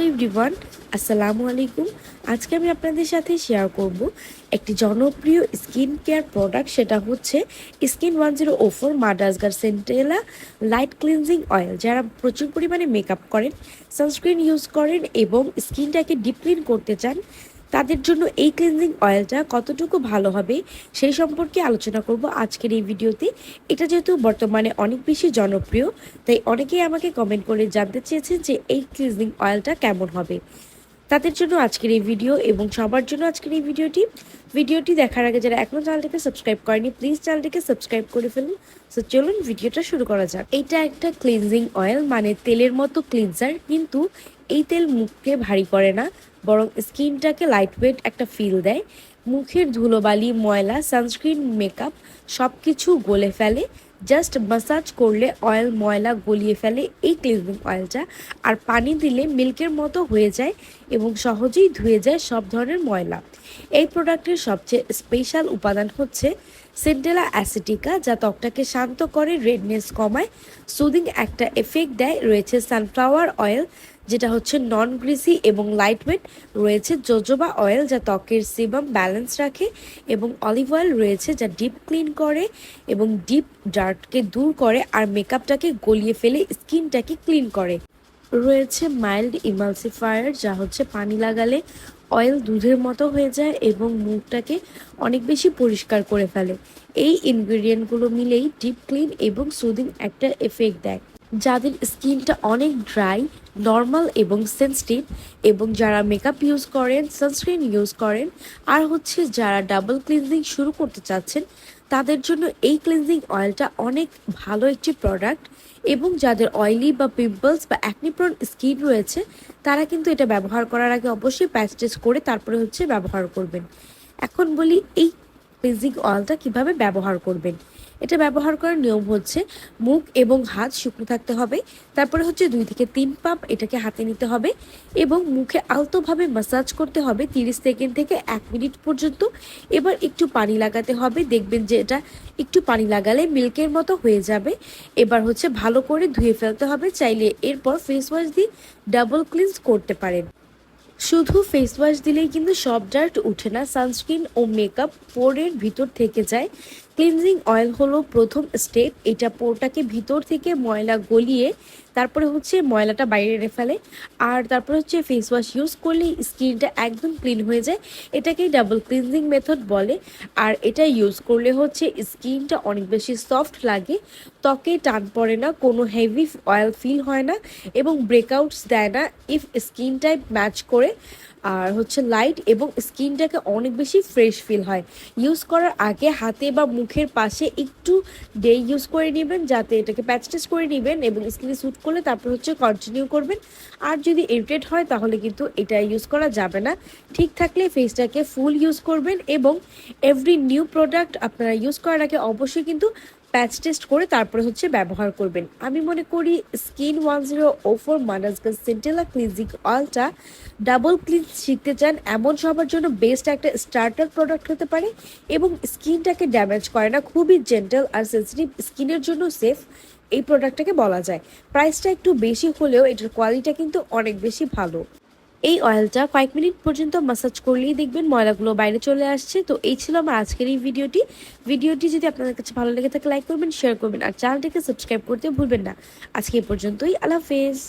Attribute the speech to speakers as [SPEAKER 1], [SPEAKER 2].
[SPEAKER 1] Hello everyone আসসালামু আলাইকুম আজকে আমি আপনাদের সাথে শেয়ার করব একটি জনপ্রিয় স্কিন কেয়ার প্রোডাক্ট সেটা হচ্ছে skin one zero oh four Madagascar centella light cleansing oil যারা প্রচুর পরিমাণে মেকআপ করেন সানস্ক্রিন ইউজ করেন এবং স্কিনটাকে ডিপ ক্লিন করতে চান। তাদের জন্য এই ক্লিনজিং অয়েলটা কতটুকু ভালো হবে সেই সম্পর্কে আলোচনা করব আজকের এই ভিডিওতে। এটা যেহেতু বর্তমানে অনেক বেশি জনপ্রিয়, তাই অনেকেই আমাকে কমেন্ট করে জানতে চেয়েছেন যে এই ক্লিনজিং অয়েলটা কেমন হবে। তাদের জন্য আজকের এই ভিডিও এবং সবার জন্য আজকের এই ভিডিওটি। ভিডিওটি দেখার আগে যারা এখনও চ্যানেলটিকে সাবস্ক্রাইব করেনি প্লিজ চ্যানেলটিকে সাবস্ক্রাইব করে ফেলুন। সো চলুন ভিডিওটা শুরু করা যাক। এটা একটা ক্লিনজিং অয়েল মানে তেলের মতো ক্লিনজার কিন্তু এই তেল মুখকে ভারী করে না, বরং স্কিনটাকে লাইটওয়েট একটা ফিল দেয়। মুখের ধুলোবালি, ময়লা সানস্ক্রিন মেকআপ সব কিছু গলে ফেলে। জাস্ট মাসাজ করলে অয়েল ময়লা গলিয়ে ফেলে এই ক্লিনজিং অয়েলটা আর পানি দিলে মিল্কের মতো হয়ে যায় এবং সহজেই ধুয়ে যায় সব ধরনের ময়লা। এই প্রোডাক্টের সবচেয়ে স্পেশাল উপাদান হচ্ছে সেন্টেলা অ্যাসিটিকা যা ত্বকটাকে শান্ত করে রেডনেস কমায়। সুদিং একটা এফেক্ট দেয়। রয়েছে সানফ্লাওয়ার অয়েল যেটা হচ্ছে নন গ্রিসি এবং লাইট ওয়েট রয়েছে জোজোবা অয়েল যা ত্বকের সিবাম ব্যালেন্স রাখে এবং অলিভ অয়েল রয়েছে যা ডিপ ক্লিন করে এবং ডিপ ডার্টকে দূর করে আর মেকআপটাকে গলিয়ে ফেলে স্কিনটাকে ক্লিন করে। রয়েছে মাইল্ড ইমালসিফায়ার যা হচ্ছে পানি লাগালে অয়েল দুধের মতো হয়ে যায় এবং মুখটাকে অনেক বেশি পরিষ্কার করে ফেলে। এই ইনগ্রিডিয়েন্টগুলো মিলেই ডিপ ক্লিন এবং সুদিং একটা এফেক্ট দেয়। যাদের স্কিনটা অনেক ড্রাই নর্মাল এবং সেন্সিটিভ এবং যারা মেকআপ ইউজ করেন, সানস্ক্রিন ইউজ করেন, আর হচ্ছে যারা ডাবল ক্লিনজিং শুরু করতে চাচ্ছেন, তাদের জন্য এই ক্লিনজিং অয়েলটা অনেক ভালো একটি প্রোডাক্ট এবং যাদের অয়েলি বা পিম্পলস বা অ্যাকনিপ্রন স্কিন রয়েছে, তারা কিন্তু এটা ব্যবহার করার আগে অবশ্যই প্যাচ করে তারপরে হচ্ছে ব্যবহার করবেন। এখন বলি, এই ক্লিনজিং অয়েলটা কীভাবে ব্যবহার করবেন? এটা ব্যবহার করার নিয়ম হচ্ছে মুখ এবং হাত শুকনো থাকতে হবে। তারপরে হচ্ছে দুই থেকে তিন পাম্প এটাকে হাতে নিতে হবে এবং মুখে আলতোভাবে মাসাজ করতে হবে তিরিশ সেকেন্ড থেকে এক মিনিট পর্যন্ত। এবার একটু পানি লাগাতে হবে, দেখবেন যে এটা একটু পানি লাগালে মিল্কের মতো হয়ে যাবে। এবার হচ্ছে ভালো করে ধুয়ে ফেলতে হবে, চাইলে এরপর ফেস ওয়াশ দিয়ে ডাবল ক্লিনস করতে পারেন। শুধু ফেস ওয়াশ দিলেই কিন্তু সব ডার্ট উঠে না সানস্ক্রিন ও মেকআপ পোরের ভিতর থেকে যায়। ক্লিনজিং অয়েল হলো প্রথম স্টেপ। এটা পোরটাকে ভিতর থেকে ময়লা গলিয়ে তারপরে হচ্ছে ময়লাটা বাইরে এনে ফেলে। আর তারপরে হচ্ছে ফেস ওয়াশ ইউজ করলে স্কিনটা একদম ক্লিন হয়ে যায়। এটাকেই ডাবল ক্লিনজিং মেথড বলে। আর এটা ইউজ করলে হচ্ছে স্কিনটা অনেক বেশি সফট লাগে। ত্বকে টান পড়ে না, কোনো হেভি অয়েল ফিল হয় না এবং ব্রেকআউটস দেয় না। ইফ স্কিন টাইপ ম্যাচ করে আর হচ্ছে লাইট এবং স্কিনটাকে অনেক বেশি ফ্রেশ ফিল হয়। ইউজ করার আগে হাতে বা মুখের পাশে একটু ডে ইউজ করে নেবেন, যাতে এটাকে প্যাচ টেস্ট করে নেবেন এবং স্কিনে স্যুট করলে তারপর হচ্ছে কন্টিনিউ করবেন। আর যদি ইরিটেট হয়, তাহলে কিন্তু এটা ইউজ করা যাবে না। ঠিক থাকলে ফেসটাকে ফুল ইউজ করবেন এবং এভরি নিউ প্রোডাক্ট আপনারা ইউজ করার আগে অবশ্যই কিন্তু প্যাচ টেস্ট করে তারপরে হচ্ছে ব্যবহার করবেন। আমি মনে করি skin one zero oh four Madagascar centella cleansing অয়েলটা ডাবল ক্লিন শিখতে চান, এমন সবার জন্য বেস্ট একটা স্টার্টার প্রোডাক্ট হতে পারে এবং স্কিনটাকে ড্যামেজ করে না, খুবই জেন্টাল আর সেন্সিটিভ স্কিনের জন্য সেফ, এই প্রোডাক্টটাকে বলা যায়। প্রাইসটা একটু বেশি হলেও এটার কোয়ালিটিটা কিন্তু অনেক বেশি ভালো। এই অয়েলটা কয়েক মিনিট পর্যন্ত মাসাজ করলেই দেখবেন ময়লাগুলো বাইরে চলে আসছে। তো এই ছিল আমার আজকের এই ভিডিওটি। ভিডিওটি যদি আপনাদের কাছে ভালো লেগে থাকে লাইক করবেন শেয়ার করবেন, আর চ্যানেলটিকে সাবস্ক্রাইব করতে ভুলবেন না। আজকে এই পর্যন্তই। আল্লাহ হাফেজ।